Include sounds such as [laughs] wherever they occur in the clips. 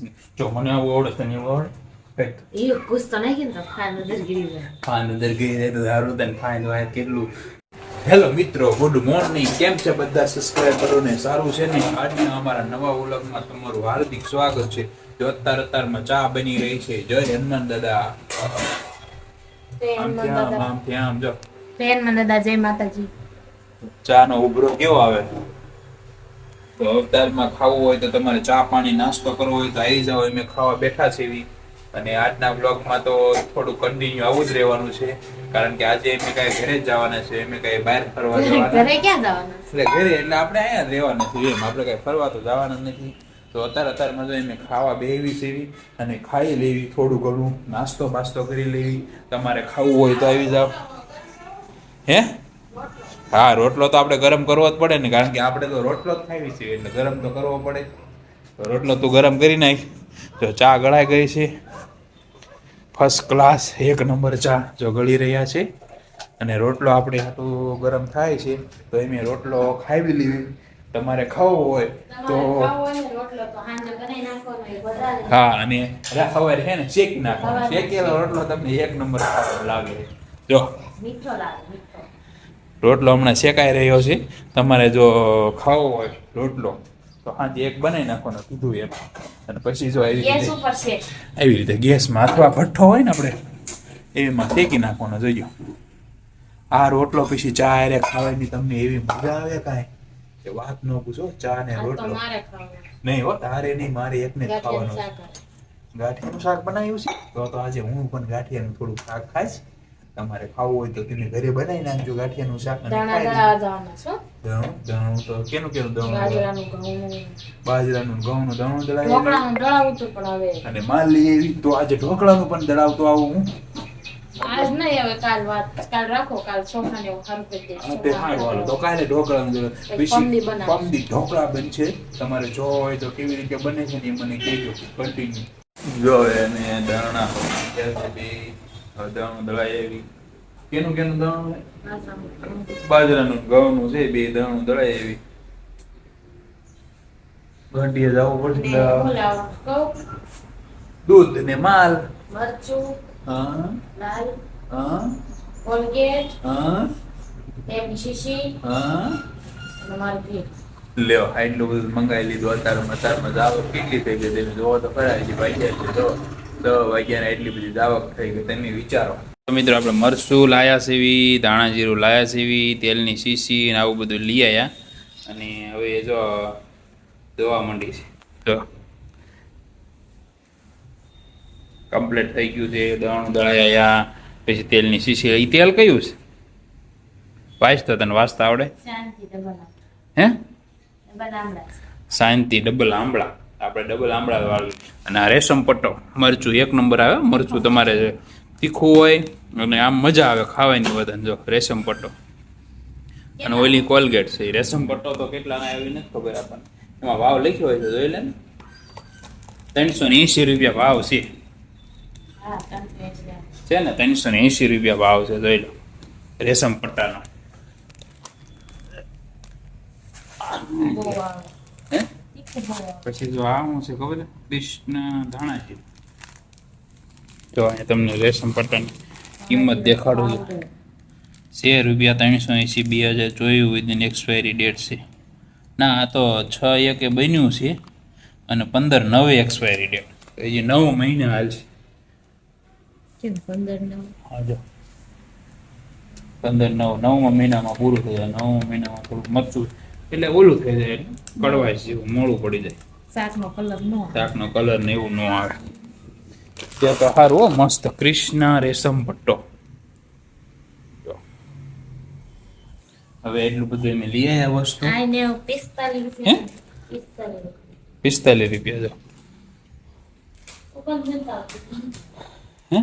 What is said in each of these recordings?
નહીં જો મને આવું આવડે તને એવું આવડે કઈ એ કુછ તો નહીં કીધું ખાન અંદર ગીરી જાય ફાન અંદર ગઈ જાય તો સારું તને ફાઇન હોય કેટલું હેલો મિત્રો ગુડ મોર્નિંગ કેમ છે બધા સબસ્ક્રાઈબરો ને સારું છે ને આજના અમારા નવા વ્લોગમાં તમારું હાર્દિક સ્વાગત છે જો અત્યાર અત્યારમાં ચા બની રહી છે જય હનુમાન દાદા આમ ત્યાં આમ ત્યાં આમ જો ફેન મને દાદા જય માતાજી ચા નો ઉભરો કેવો આવે તો અવતારમાં ખાવું હોય તો તમારે ચા પાણી નાસ્તો કરવો હોય તો આવી જાઓ અમે ખાવા બેઠા છે એવી. અને આજના બ્લોગમાં તો થોડું કન્ટિન્યુ આવું જ રહેવાનું છે. કારણ કે આજે અમે કઈ ઘરે જ જવાના છે અમે કઈ બહાર ફરવા જવાના. ઘરે ક્યાં જવાના? એટલે ઘરે એટલે આપણે અહીંયા જ રહેવાના છીએ એમ. આપણે કઈ ફરવા તો જવાના નથી. તો અત્યારે અત્યારમાં તો એમ ખાવા બેવી સેવી અને ખાઈ લેવી થોડું ઘણું નાસ્તો બાસ્તો કરી લેવી. તમારે ખાવું હોય તો આવી જાઓ. હે? હા રોટલો તો આપણે ગરમ કરવો જ પડે ને કારણ કે આપણે તો રોટલો જ ખાવી છીએ એટલે ગરમ તો કરવો પડે. તો રોટલો તું ગરમ કરી નાખ. જો ચા ગળાઈ ગઈ છે. ફર્સ્ટ ક્લાસ એક નંબર ચા જો ગળી રહ્યા છે. અને રોટલો આપણે આટલું ગરમ થાય છે તો એમ રોટલો ખાવી લેવી. તમારે ખાવો હોય તો હા અને સવારે છે ને શેકી નાખવાનો. શેકેલો રોટલો તમને એક નંબર લાગે જો. મીઠો લાગે મીઠો. રોટલો હમણાં શેકાઈ રહ્યો છે. તમારે જો ખાવો હોય રોટલો તો હાજે એક બનાવી નાખવાનો કીધું એમ. અને પછી જો આવી રીતે આવી રીતે ગેસમાં અથવા ભઠ્ઠો હોય ને આપણે એમાં શેકી નાખવાનો જોજો આ રોટલો પછી ચા હારે ખાવાની તમને એવી મજા આવે કાંઈ? કે વાત ન પૂછો ચા ને રોટલો. નહીં હો તારે નહીં મારે એકને જ ખાવાનું ગાંઠિયાનું શાક બનાવ્યું છે? તો તો આજે હું પણ ગાંઠિયાનું થોડું શાક ખાઈશ. તમારે ખાવું હોય તો તમે ઘરે બનાવી નાખજો ગાંઠિયાનું શાક દાણા ખાઈ દળાવા જવાના છો દળું દળું તો કેનું કેનું દળું બાજરાનું ઘઉં બાજરાનું ને ઘઉંનું દળાય દળાવું અને માલી એવી તો આજે ઢોકળાનું પણ દળાવતો આવું હું. આજ નહીં હવે કાલ વાત કાલ રાખો કાલ ચોખા એવું સારું કરી હા, તે સારું હાલો તો કાલે ઢોકળાનું દળાવ. પછી પછી પમદી બનાવો. પમદી ઢોકળા બનશે. તમારે જો હોય તો કેવી રીતે બને છે ને એ મને કહેજો. કન્ટિન્યુ જો એને દાણા. દાણું દળાઈ આવી કેનું કેનું દાણું બાજરાનું. ઘઉંનું છે બે દાણું દળાઈ આવી ઘંટીએ જવું પડશે દૂધ ને માલ. મરચું. હા. લાલ. હા. કોલગેટ. હા. એમ શીશી હા મારું લ્યો આટલું બધું મંગાવી લીધું. અત્યારે અત્યારમાં જાવક કેટલી થઈ ગઈ તમે જોવો તો ખરા ભાઈ જાય છે. તો દસ વાગ્યાને એટલી બધી દાવક થઈ ગઈ તમે વિચારો. તો મિત્રો આપણે મરસું લાયા સેવી ધાણા જીરું લાયા સેવી તેલની શીશી ને આવું બધું લઈ આવ્યા અને હવે જો દવા માંડી છે. જો. કમ્પ્લીટ થઈ ગયું છે દવાનું દળાયા પછી તેલની શીશી. એ તેલ કયું છે? વાંચતા તને વાંચતા આવડે? હે? શાંતિ ડબલ આંબળા. આપણે ડબલ આંબળા વાળું. અને આ રેશમ પટ્ટો. મરચું એક નંબર આવે. મરચું તમારે તીખું હોય અને આમ મજા આવે ખાવાની વધારે જો રેશમ પટ્ટો. અને ઓલી કોલગેટ છે. રેશમ પટ્ટો તો કેટલા આવી નથી ખબર આપણને. એમાં ભાવ લખ્યો હોય છે જોઈ લે ને. ત્રણસો ને એંશી રૂપિયા ભાવ છે. છે ને ત્રણસો ને એંશી રૂપિયા ભાવ છે જોઈ લો. રેશમ પટ્ટાનો બહુ આવે હે તીખું બહુ આવે પછી જો આ શું છે ખબર કૃષ્ણ છે. જો અહીંયા તમને રેશમ પટ્ટાની કિંમત દેખાડું છું. છે રૂપિયા ત્રણસો એંસી બે હજાર જોયું વિધિન એક્સપાયરી ડેટ છે. ના આ તો છ એકે બન્યું છે અને પંદર નવે એક્સપાયરી ડેટ હજી નવ મહિને હાલ છે. પંદર નવ? હા જો. પંદર નવ નવમા મહિનામાં પૂરું થયું. નવમા મહિનામાં થોડુંક મરચું એટલે ઓલું થઈ જાય કડવાય જેવું મોડું પડી જાય. શાકનો કલર નો શાકનો કલર ને એવું ન આવે. ત્યાં તો સારું હો મસ્ત કૃષ્ણ રેશમ પટ્ટો હવે એટલું બધું એમ લઈ આવ્યા વસ્તુ. પિસ્તાલીસ? રૂપિયા જો. હે?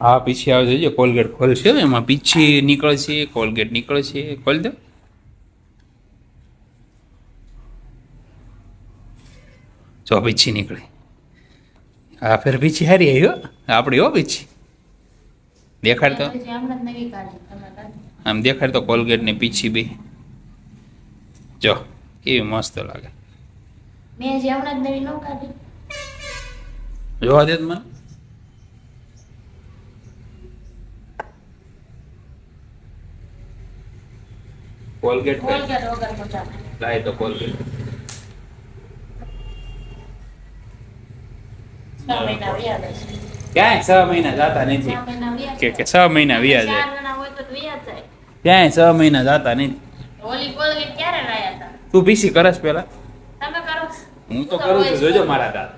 હા પીછી આવે છે. જો કોલગેટ ખોલશે એમાં પીછી નીકળશે કોલગેટ નીકળશે ખોલ દો. જો પીછી નીકળે. હા ફેર પીછી હારી આવી હો. આપણી હો પીછી. દેખાડ તો. આમ દેખાડ તો કોલગેટ ને પીછી બી. જો કેવી મસ્ત લાગે. મેં જે હમણાં જ નવી નો કાઢી. જોવા દે મને. કોલગેટ કોલગેટ વગર મજા લાય તો કોલગેટ. ક્યાંય છ મહિના જતા નથી. છ મહિના વ્યાજ કે કે છ મહિના વ્યાજ ચાર જણા હોય તો વ્યાજ જાય. ક્યાંય છ મહિના જતા નથી. ઓલી કોલગેટ ક્યારે લાયા હતા? તું પીસી કરસ પેલા. હું તો કરું છું જોજો મારા દાંત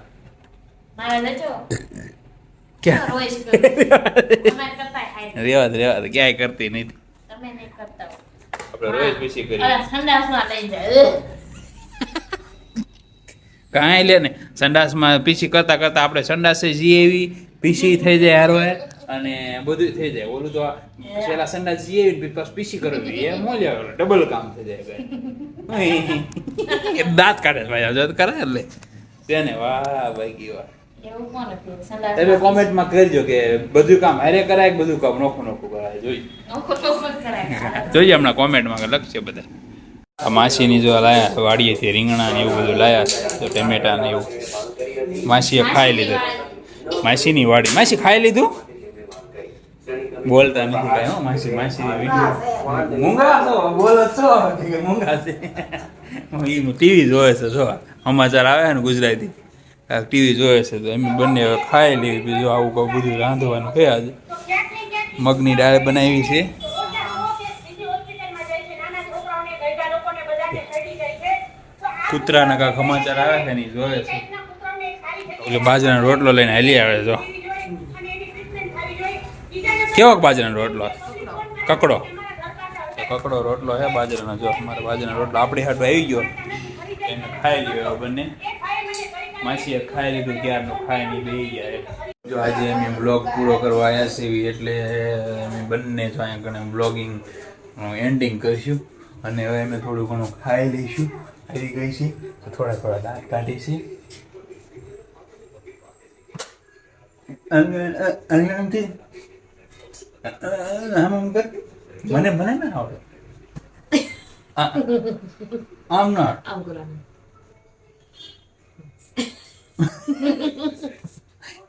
ક્યાં? રોઈશ કરું. [laughs] અમે કરતા હાય. રેવા રેવા ક્યાંય કરતી નથી. તમે નહીં કરતા હો. આપણે રોજ પીસી કરી સંડાસમાં લઈ જાય. કાંઈ લે ને સંડાસમાં પીસી કરતા કરતા આપણે સંડાસે જઈએ એવી પીસી થઈ જાય હારો અને બધું થઈ જાય. ઓલું તો પેલા સંડાસ જઈએ એવી પછી પીસી કરવી એ મોજ આવે ડબલ કામ થઈ જાય [laughs] દાંત કાઢે ભાઈ જો કરે એટલે તેને વાહ ભાઈ કી વાહ તમે કોમેન્ટમાં કરજો કે બધું કામ હારે કરાય બધું કામ નોખું નોખું કરાય? જોઈ. નોખું નોખું કરાય. જોઈએ હમણાં કોમેન્ટમાં કે લખશે બધા. આ માસીની જો લાયા વાડીએથી રીંગણા ને એવું બધું લાયા તો ટમેટા ને એવું. માસીએ ખાઈ લીધું. માસીની વાડી. માસી ખાઈ લીધું? બોલતા નથી કાંઈ હો માસી માસી મૂંગા છો બોલો છો. મૂંગા છે. ટીવી જોવે છે જો સમાચાર આવે ને ગુજરાતી. ટીવી જોવે છે તો એમ બંને હવે ખાઈ લેવી બીજું આવું કહું, બધું રાંધવાનું છે આજે. મગની દાળ બનાવી છે. કૂતરાના કાંઈક સમાચાર આવે છે ને જોવે છે. એટલે બાજરાનો રોટલો લઈને હાલી આવે જો. કેવો બાજરાનો રોટલો? કકડો? કકડો રોટલો છે બાજરાનો, જો. અમારે બાજરાનો રોટલો આપણી હાટો આવી ગયો. એને ખાઈ લીધો બંને. માસીએ ખાઈ લીધું ક્યારનું ખાઈ નહીં બે ગયા જો આજે અમે બ્લોગ પૂરો કરવા આવ્યા છીએ એટલે અમે બંને જો અહીંયા ઘણા બ્લોગિંગ એન્ડિંગ કરીશું. અને હવે અમે થોડું ઘણું ખાઈ લઈશું. ખાઈ ગઈ છે તો થોડા થોડા દાંત કાઢીશું અંગણથી? આમ આમ કર. મને મને ના આવડે. આ- આમ ના આમ કરવાનું.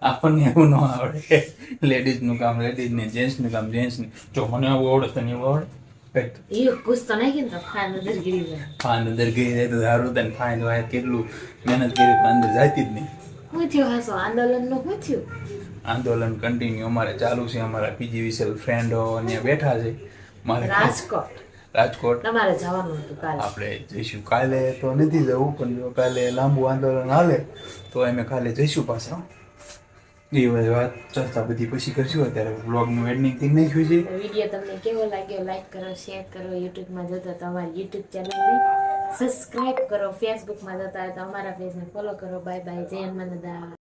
આપણને એવું ન આવડે. લેડીઝનું કામ લેડીઝને જેન્ટ્સનું કામ જેન્ટ્સને. જો મને આવું આવડે તને એવું તો. ને ફાન અંદર ગઈ સારું તને ફાઇન હોય કેટલું મહેનત કરી પણ અંદર જાતી જ નહીં. શું થયું હસો? આંદોલનનું શું થયું? આંદોલન કન્ટિન્યુ અમારે ચાલુ છે અમારા પીજી વિશે ફ્રેન્ડો અહીંયા બેઠા છે. મારે રાજકોટ. રાજકોટ. તમારે જવાનું હતું કાલે. આપણે જઈશું કાલે તો નથી જવું પણ જો કાલે લાંબુ આંદોલન હાલે તો અમે કાલે જઈશું પાછા. એ વાત ચર્ચા બધી પછી કરશું અત્યારે બ્લોગનું એન્ડિંગ થઈ નાખ્યું છે. વીડિયો તમને કેવો લાગ્યો લાઈક કરો શેર કરો યુટ્યુબમાં જતા તો અમારી યુટ્યુબ ચેનલને સબસ્ક્રાઇબ કરો ફેસબુકમાં જતા હોય તો અમારા પેજને ફોલો કરો. બાય બાય જય હનુમાન દાદા.